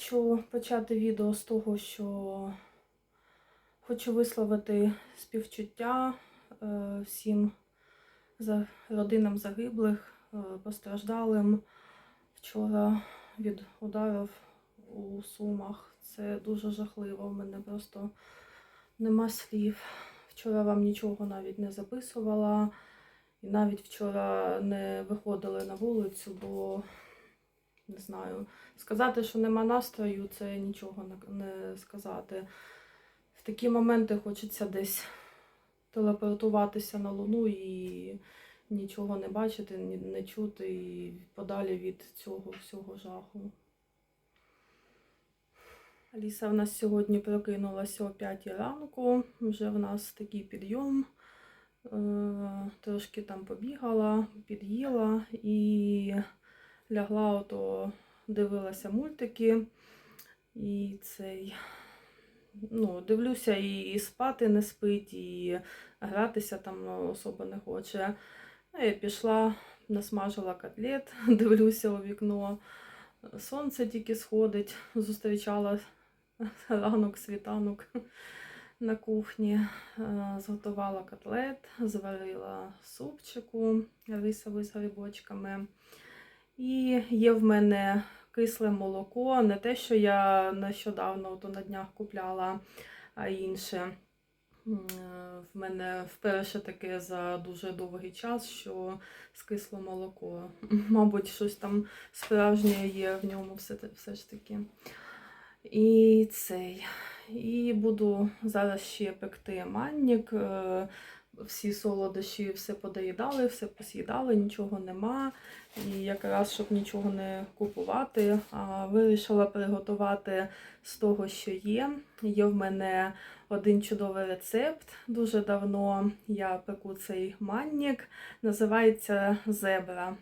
Хочу почати відео з того, що хочу висловити співчуття е, всім родинам загиблих, е, постраждалим вчора від ударів у Сумах. Це дуже жахливо. У мене просто нема слів. Вчора вам нічого навіть не записувала. І навіть вчора не виходили на вулицю, бо не знаю. Сказати, що нема настрою, це нічого не- сказати. В такі моменти хочеться десь телепортуватися на Луну і нічого не бачити, не чути і подалі від цього всього жаху. Аліса в нас сьогодні прокинулася о 5 ранку. Вже в нас такий підйом. Е, Трошки там побігала, під'їла і лягла, ото дивилася мультики. І цей. Ну, дивлюся, і, і спати не спить, і гратися там особо не хоче. А я пішла, насмажила котлет, дивлюся у вікно. Сонце тільки сходить, зустрічала ранок, світанок на кухні. Е, Зготувала котлет, зварила супчику рисовий з грибочками. І є в мене кисле молоко, не те, що я нещодавно то на днях купляла, а інше. Е, В мене вперше таке за дуже довгий час, що скисло молоко. Мабуть, щось там справжнє є в ньому все, все ж таки. І цей. І буду зараз ще пекти маннік. Всі солодощі все подоїдали, все пос'їдали, нічого нема. І якраз, щоб нічого не купувати, вирішила приготувати з того, що є. Є в мене один чудовий рецепт. Дуже давно я пеку цей маннік. Називається зебра.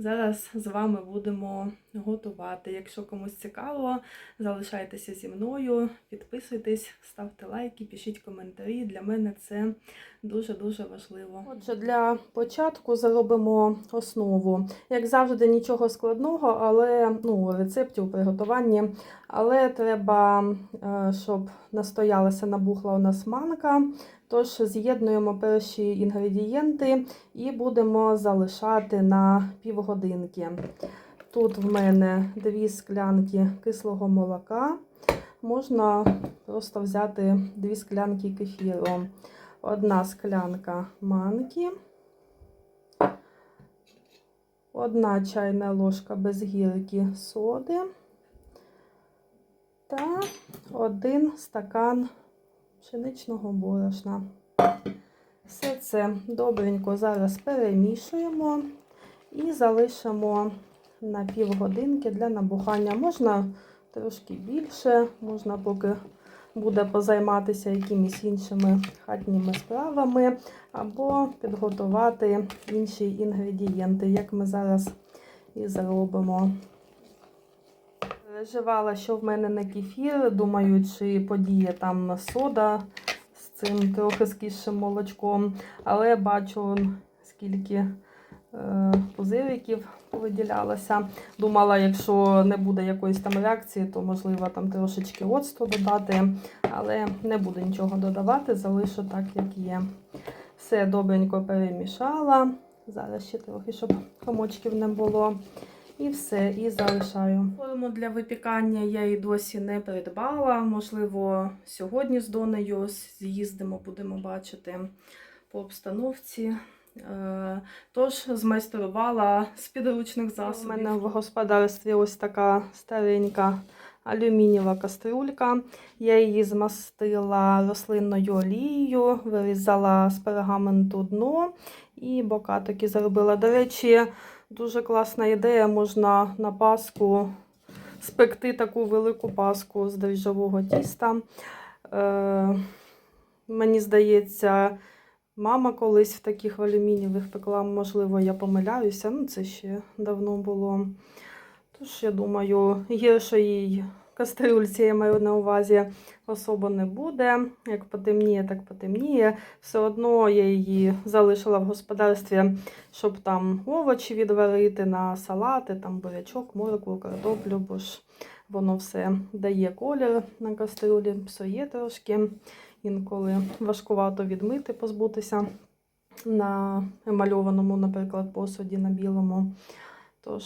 Зараз з вами будемо готувати. Якщо комусь цікаво, залишайтеся зі мною, підписуйтесь, ставте лайки, пишіть коментарі. Для мене це дуже-дуже важливо. Отже, для початку заробимо основу. Як завжди, нічого складного, але ну, рецептів приготування. Але треба, е, щоб настоялася набухла у нас манка. Тож з'єднуємо перші інгредієнти і будемо залишати на півгодинки. Тут в мене дві склянки кислого молока. Можна просто взяти дві склянки кефіру. Одна склянка манки, одна чайна ложка без гірки соди та один стакан пшеничного борошна. Все це добренько зараз перемішуємо і залишимо на півгодинки для набухання. Можна трошки більше, можна поки буде позайматися якимись іншими хатніми справами, або підготувати інші інгредієнти, як ми зараз і зробимо. Переживала, що в мене не кефір. Думаю, чи подіє там сода з цим трохи скисшим молочком. Але бачу, скільки е, пузириків виділялося. Думала, якщо не буде якоїсь там реакції, то можливо там трошечки оцту додати. Але не буду нічого додавати, залишу так, як є. Все добренько перемішала. Зараз ще трохи, щоб комочків не було. І все, і залишаю. Форму для випікання я і досі не придбала. Можливо, сьогодні з Донею з'їздимо, будемо бачити по обстановці. Е, Тож змайструвала з підручних засобів. У мене в господарстві ось така старенька алюмінієва каструлька. Я її змастила рослинною олією, вирізала з пергаменту дно і бока такі зробила. До речі, Дуже класна ідея, можна на паску спекти таку велику паску з дріжджового тіста. Е, мені здається, мама колись в таких алюмінієвих пекла, можливо, я помиляюся, ну це ще давно було. Тож, я думаю, є ще їй кастрюльці, я маю на увазі, особо не буде. Як потемніє, так потемніє. Все одно я її залишила в господарстві, щоб там овочі відварити на салати, там бурячок, моркву, картоплю, бо ж воно все дає колір на кастрюлі, псує трошки. Інколи важкувато відмити, позбутися на емальованому, наприклад, посуді на білому. Тож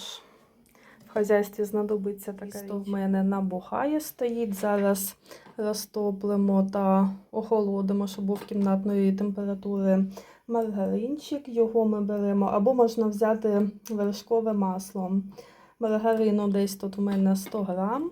хазяйстві знадобиться така річ. в мене набухає стоїть. Зараз розтоплимо та охолодимо, щоб був кімнатної температури маргаринчик. Його ми беремо, або можна взяти вершкове масло. Маргарину десь тут у мене 100 грам.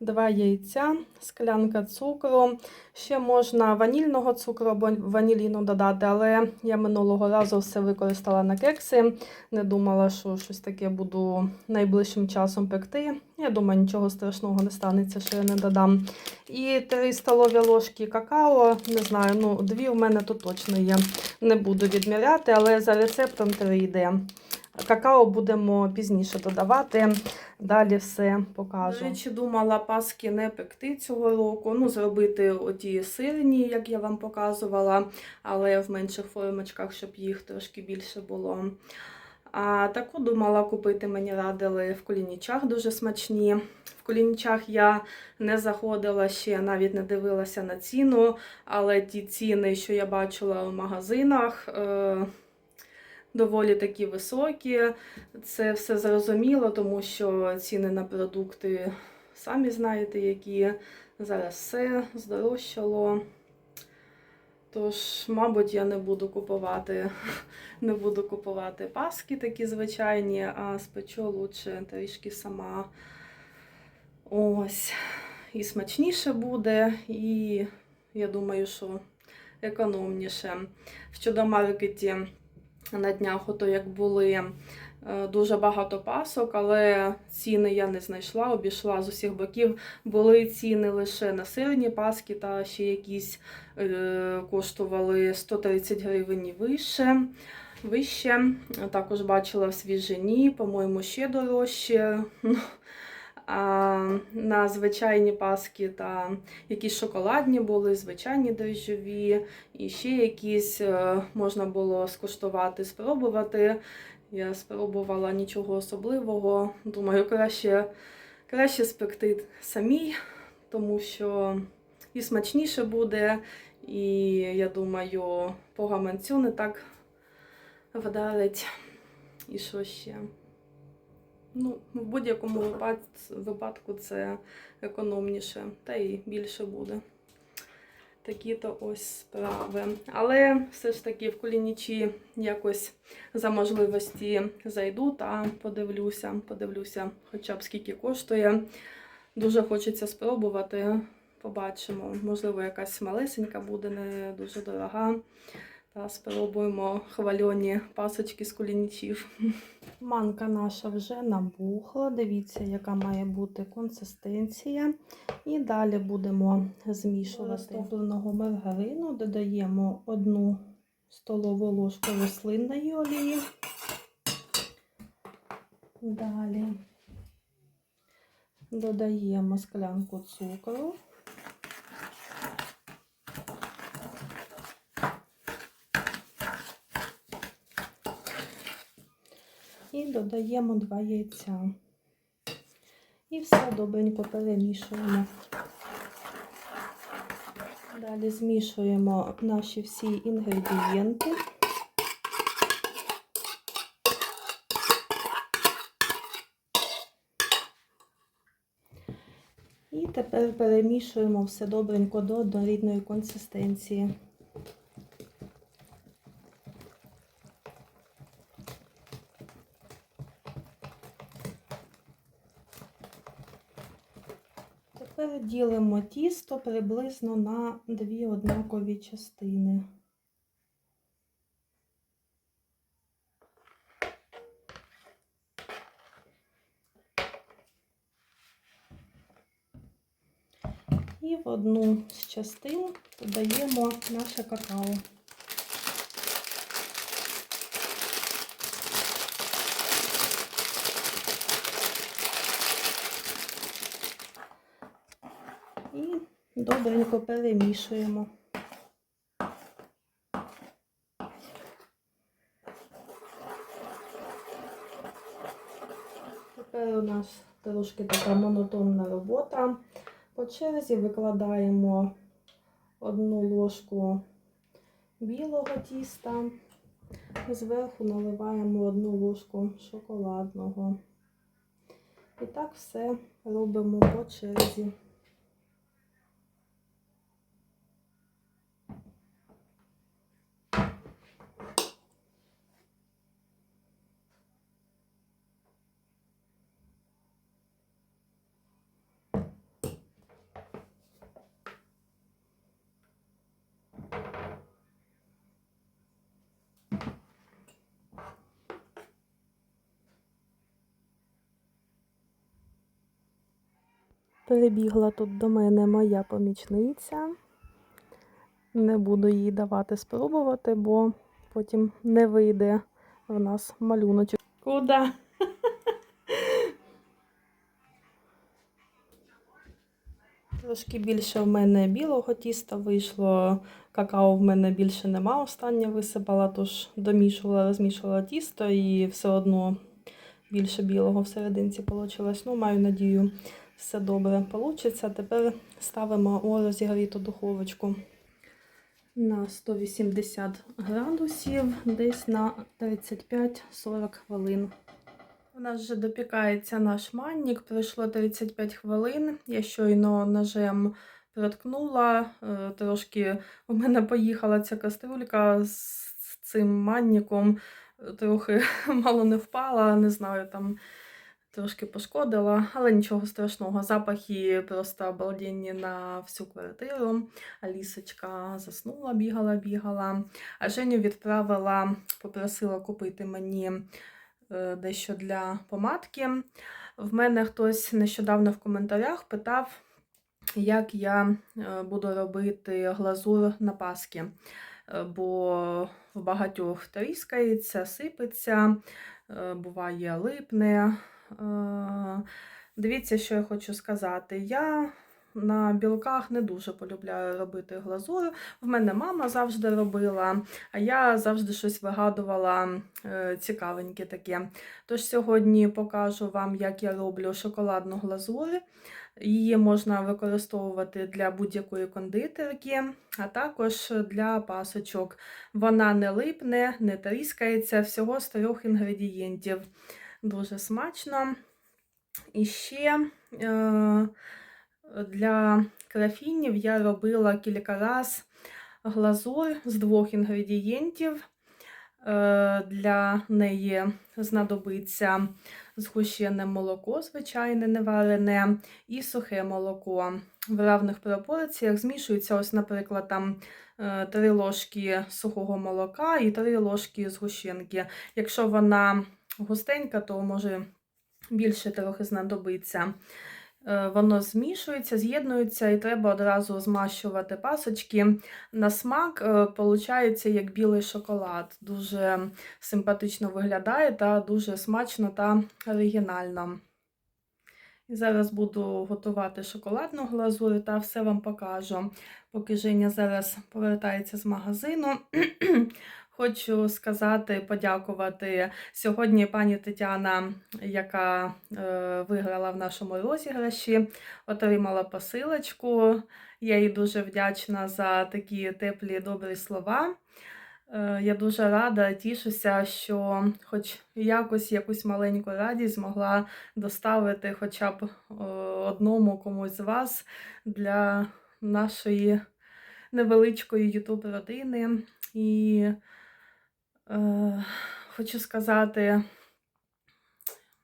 Два яйця, склянка цукру. Ще можна ванільного цукру або ваніліну додати, але я минулого разу все використала на кекси. Не думала, що щось таке буду найближчим часом пекти. Я думаю, нічого страшного не станеться, що я не додам. І 3 столові ложки какао. Не знаю, ну дві в мене тут точно є. Не буду відміряти, але за рецептом 3 йде. Какао будемо пізніше додавати. Далі все покажу. До речі, думала паски не пекти цього року. Ну, зробити оті сирні, як я вам показувала, але в менших формочках, щоб їх трошки більше було. А таку думала купити, мені радили в колінічах дуже смачні. В колінічах я не заходила ще, навіть не дивилася на ціну, але ті ціни, що я бачила в магазинах, е, доволі такі високі. Це все зрозуміло, тому що ціни на продукти, самі знаєте, які зараз все здорожчало. Тож, мабуть, я не буду купувати, не буду купувати паски такі звичайні, а спечу лучше трішки сама. Ось. І смачніше буде, і я думаю, що економніше. В чудомаркеті на днях, ото як були е, дуже багато пасок, але ціни я не знайшла, обійшла з усіх боків. Були ціни лише на сирні паски, та ще якісь е, коштували 130 гривень вище. Вище. Також бачила в свіжині, по-моєму, ще дорожче. А на звичайні паски та якісь шоколадні були, звичайні дрожжові, і ще якісь е, можна було скуштувати, спробувати. Я спробувала нічого особливого. Думаю, краще, краще спекти самій, тому що і смачніше буде, і я думаю, по гаманцю не так вдарить. І що ще? Ну, в будь-якому випадку це економніше, та і більше буде. Такі-то ось справи. Але все ж таки в колінічі якось за можливості зайду та подивлюся, подивлюся, хоча б скільки коштує. Дуже хочеться спробувати. Побачимо. Можливо, якась малесенька буде, не дуже дорога. Та спробуємо хвальоні пасочки з кулінічів. Манка наша вже набухла. Дивіться, яка має бути консистенція. І далі будемо змішувати розтопленого маргарину, додаємо одну столову ложку рослинної олії. Далі додаємо склянку цукру. і додаємо два яйця. І все добренько перемішуємо. Далі змішуємо наші всі інгредієнти. І тепер перемішуємо все добренько до однорідної консистенції. Тепер ділимо тісто приблизно на дві однакові частини. І в одну з частин додаємо наше какао. Добренько перемішуємо. Тепер у нас трошки така монотонна робота. По черзі викладаємо одну ложку білого тіста, зверху наливаємо одну ложку шоколадного. І так все робимо по черзі. Перебігла тут до мене моя помічниця. Не буду їй давати спробувати, бо потім не вийде в нас малюночок. Куда? Трошки більше в мене білого тіста вийшло. Какао в мене більше нема. Останнє висипала, тож домішувала, розмішувала тісто і все одно більше білого всерединці вийшло. Ну, маю надію, все добре вийде. Тепер ставимо у розігріту духовочку на 180 градусів, десь на 35-40 хвилин. У нас вже допікається наш манник, пройшло 35 хвилин. Я щойно ножем проткнула, е, трошки у мене поїхала ця каструлька з цим манником, трохи мало не впала, не знаю, там трошки пошкодила, але нічого страшного. Запахи просто обалденні на всю квартиру. Алісочка заснула, бігала, бігала. А Женю відправила, попросила купити мені е, дещо для помадки. В мене хтось нещодавно в коментарях питав, як я е, буду робити глазур на паски. Е, Бо в багатьох тріскається, сипеться, буває липне. Е, Дивіться, що я хочу сказати. Я на білках не дуже полюбляю робити глазур. В мене мама завжди робила, а я завжди щось вигадувала е, цікавеньке таке. Тож сьогодні покажу вам, як я роблю шоколадну глазур. Її можна використовувати для будь-якої кондитерки, а також для пасочок. Вона не липне, не тріскається, всього з трьох інгредієнтів. Дуже смачно. І ще е, для крафінів я робила кілька раз глазур з двох інгредієнтів. Е, Для неї знадобиться згущене молоко, звичайне, не варене, і сухе молоко. В равних пропорціях змішується, ось, наприклад, там 3 ложки сухого молока і 3 ложки згущенки. Якщо вона густенька, то може більше трохи знадобиться. Е, Воно змішується, з'єднується, і треба одразу змащувати пасочки. На смак виходить як білий шоколад. Дуже симпатично виглядає та дуже смачно та оригінально. Зараз буду готувати шоколадну глазурь та все вам покажу. Поки Женя зараз повертається з магазину. Хочу сказати, подякувати сьогодні пані Тетяна, яка е, виграла в нашому розіграші, отримала посилочку. Я їй дуже вдячна за такі теплі добрі слова. Е, я дуже рада, тішуся, що хоч якось якусь маленьку радість змогла доставити хоча б е, одному комусь з вас для нашої невеличкої ютуб родини. І Е, хочу сказати,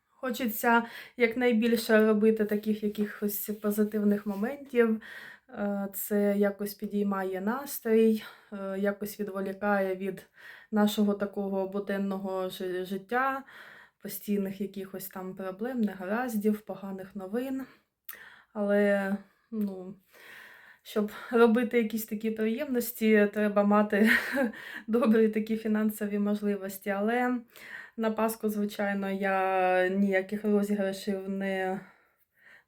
хочеться якнайбільше робити таких якихось позитивних моментів. Е, це якось підіймає настрій, е, якось відволікає від нашого такого буденного життя, постійних якихось там проблем, негараздів, поганих новин. Але, ну, щоб робити якісь такі приємності, треба мати добрі такі фінансові можливості. Але на Пасху, звичайно, я ніяких розіграшів не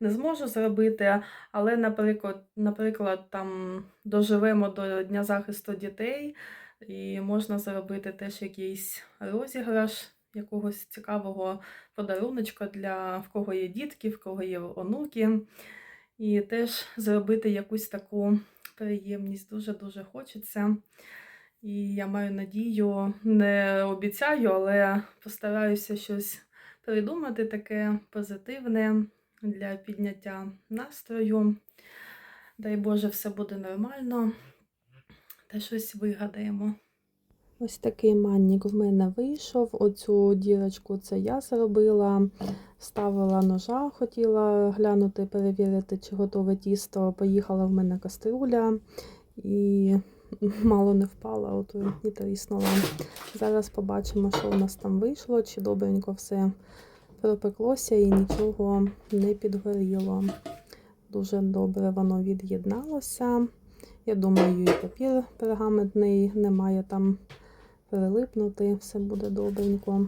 не зможу зробити, але, наприклад, наприклад, там доживемо до Дня захисту дітей, і можна зробити теж якийсь розіграш якогось цікавого подаруночка для в кого є дітки, в кого є онуки. І теж зробити якусь таку приємність дуже-дуже хочеться. І я маю надію, не обіцяю, але постараюся щось придумати таке позитивне для підняття настрою. Дай Боже, все буде нормально. Та щось вигадаємо. Ось такий маннік в мене вийшов. Оцю дірочку це я зробила. Ставила ножа, хотіла глянути, перевірити, чи готове тісто. Поїхала в мене каструля і мало не впала, от і тріснула. Зараз побачимо, що у нас там вийшло, чи добренько все пропеклося і нічого не підгоріло. Дуже добре воно від'єдналося. Я думаю, і папір пергаментний не має там прилипнути, все буде добренько.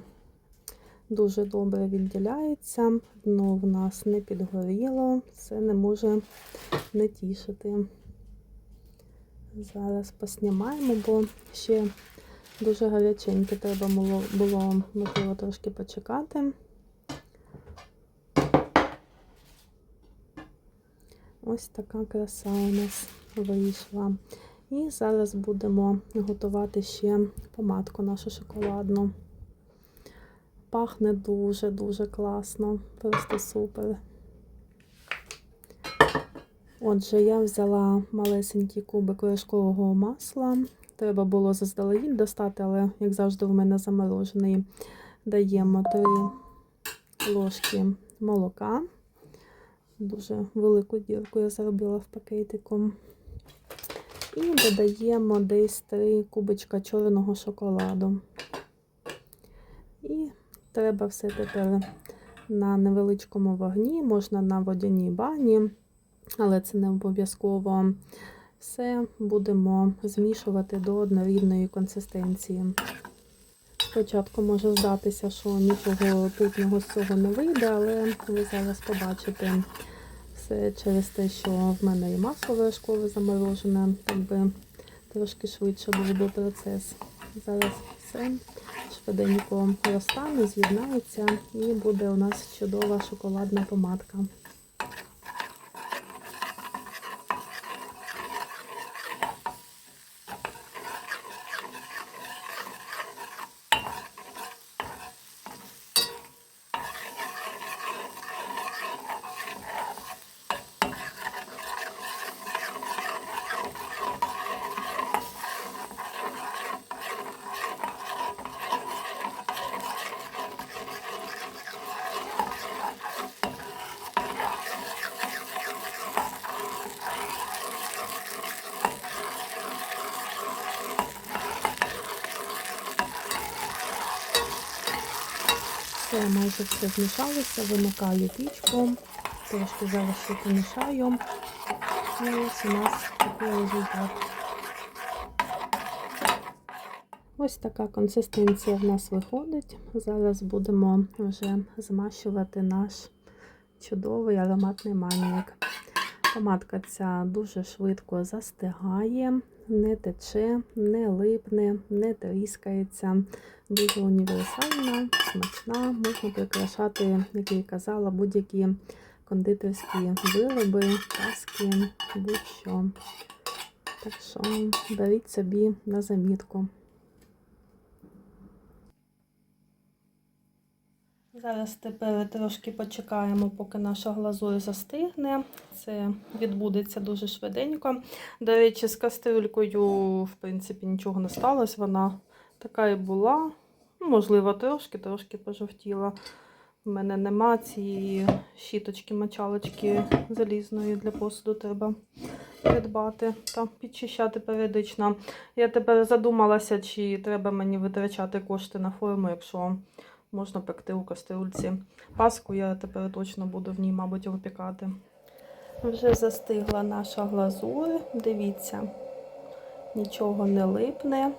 Дуже добре відділяється, дно в нас не підгоріло, це не може не тішити. Зараз поснімаємо, бо ще дуже гаряченьке треба було, можливо трошки почекати. Ось така краса у нас вийшла. І зараз будемо готувати ще помадку нашу шоколадну. Пахне дуже-дуже класно, просто супер. Отже, я взяла малесенький кубик вершкового масла. Треба було заздалегідь достати, але, як завжди, в мене заморожений. Даємо 3 ложки молока. Дуже велику дірку я зробила в пакетику. І додаємо десь 3 кубичка чорного шоколаду. І треба все тепер на невеличкому вогні, можна на водяній бані, але це не обов'язково. Все будемо змішувати до однорідної консистенції. Спочатку може здатися, що нічого путнього з цього не вийде, але ви зараз побачите все через те, що в мене і масло вершкове заморожене, так би трошки швидше був би процес. Зараз все швиденько розтане, з'єднається і буде у нас чудова шоколадна помадка. Все, майже все змішалося, вимикаю пічку, трошки зараз ще помішаю. І ось у нас такий результат. Ось така консистенція в нас виходить. Зараз будемо вже змащувати наш чудовий ароматний манник. Помадка ця дуже швидко застигає, не тече, не липне, не тріскається. Дуже універсальна, смачна. Можна прикрашати, як я і казала, будь-які кондитерські вироби, паски, будь-що. Так що беріть собі на замітку. Зараз тепер трошки почекаємо, поки наша глазурь застигне. Це відбудеться дуже швиденько. До речі, з кастрюлькою, в принципі, нічого не сталося. Вона така і була. Ну, Можливо, трошки, трошки пожовтіла. У мене нема цієї щіточки, мочалочки залізної для посуду треба придбати та підчищати періодично. Я тепер задумалася, чи треба мені витрачати кошти на форму, якщо можна пекти у кастрюльці. Паску я тепер точно буду в ній, мабуть, випікати. Вже застигла наша глазур. Дивіться, нічого не липне.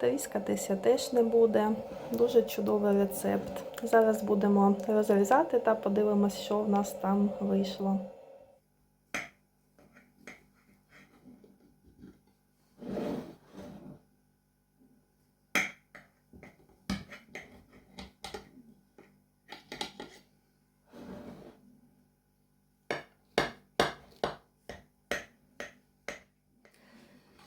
Тріскатися теж не буде. Дуже чудовий рецепт. Зараз будемо розрізати та подивимось, що в нас там вийшло.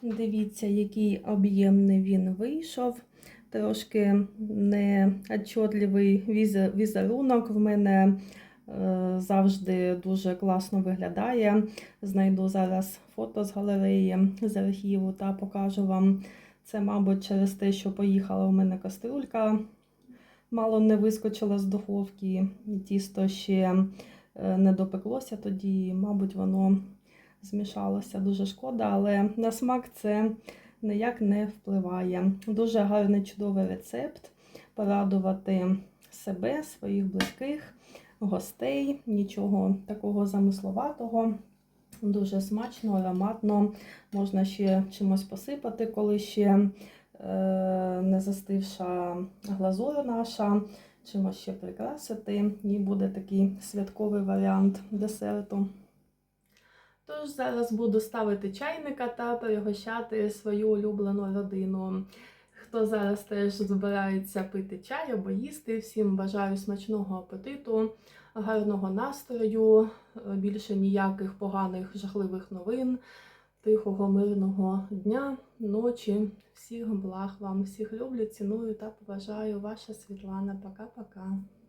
Дивіться, який об'ємний він вийшов. Трошки неотчотливий візерунок в мене е, завжди дуже класно виглядає. Знайду зараз фото з галереї з архіву та покажу вам. Це, мабуть, через те, що поїхала у мене кастрюлька, мало не вискочила з духовки, тісто ще е, не допеклося тоді, мабуть, воно змішалося. Дуже шкода, але на смак це ніяк не впливає. Дуже гарний чудовий рецепт. Порадувати себе, своїх близьких, гостей, нічого такого замисловатого. Дуже смачно, ароматно. Можна ще чимось посипати, коли ще е, не застивша глазур наша. Чимось ще прикрасити, і буде такий святковий варіант десерту. Тож зараз буду ставити чайника та пригощати свою улюблену родину. Хто зараз теж збирається пити чай або їсти, всім бажаю смачного апетиту, гарного настрою, більше ніяких поганих жахливих новин, тихого, мирного дня, ночі. Всіх благ вам, всіх люблю, ціную та поважаю. Ваша Світлана. Пока-пока.